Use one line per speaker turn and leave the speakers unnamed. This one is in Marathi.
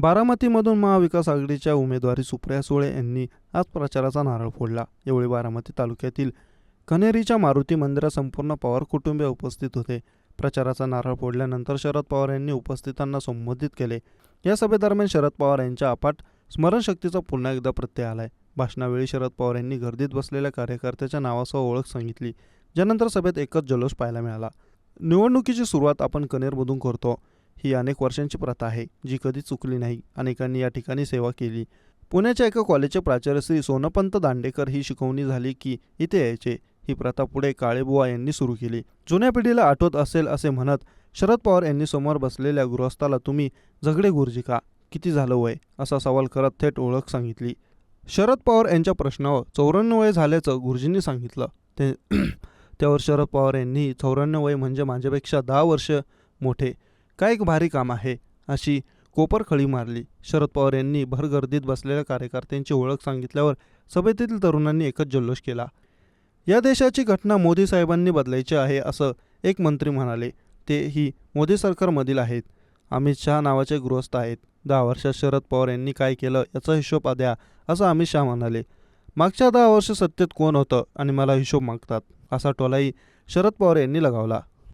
बारामतीमधून महाविकास आघाडीच्या उमेदवारी सुप्रिया सुळे यांनी आज प्रचाराचा नारळ फोडला. यावेळी बारामती तालुक्यातील कनेरीच्या मारुती मंदिरात संपूर्ण पवार कुटुंबीय उपस्थित होते. प्रचाराचा नारळ फोडल्यानंतर शरद पवार यांनी उपस्थितांना संबोधित केले. या सभेदरम्यान शरद पवार यांच्या अपाट स्मरणशक्तीचा पुन्हा एकदा प्रत्यय आलाय. भाषणावेळी शरद पवार यांनी गर्दीत बसलेल्या कार्यकर्त्याच्या नावासह ओळख सांगितली. ज्यानंतर सभेत एकच जल्लोष पाहायला मिळाला. निवडणुकीची सुरुवात आपण कनेरमधून करतो. ही अनेक वर्षांची प्रथा आहे जी कधी चुकली नाही. अनेकांनी या ठिकाणी सेवा केली. पुण्याच्या एका कॉलेजचे प्राचार्य श्री सोनपंत दांडेकर ही शिकवणी झाली की इथे यायचे. ही प्रथा पुढे काळेबुवा यांनी सुरू केली. जुन्या पिढीला आठवत असेल असे म्हणत शरद पवार यांनी समोर बसलेल्या गृहस्थाला तुम्ही झगडे गुरुजी का? किती झालं वय? असा सवाल करत थेट ओळख सांगितली. शरद पवार यांच्या प्रश्नावर चौऱ्याण्णव वय झाल्याचं गुरुजींनी सांगितलं. ते त्यावर शरद पवार यांनी चौऱ्याण्णव वय म्हणजे माझ्यापेक्षा दहा वर्ष मोठे. काय एक भारी काम आहे अशी कोपर खळी मारली. शरद पवार यांनी भरगर्दीत बसलेल्या कार्यकर्त्यांची ओळख सांगितल्यावर सभेतील तरुणांनी एकच जल्लोष केला. या देशाची घटना मोदी साहेबांनी बदलायची आहे असं एक मंत्री म्हणाले. ते ही मोदी सरकारमधील आहेत. अमित शहा नावाचे गृहस्थ आहेत. दहा वर्षात शरद पवार यांनी काय केलं याचा हिशोब द्या असं अमित शहा म्हणाले. मागच्या दहा वर्ष सत्तेत कोण होतं आणि मला हिशोब मागतात असा टोलाही शरद पवार यांनी लगावला.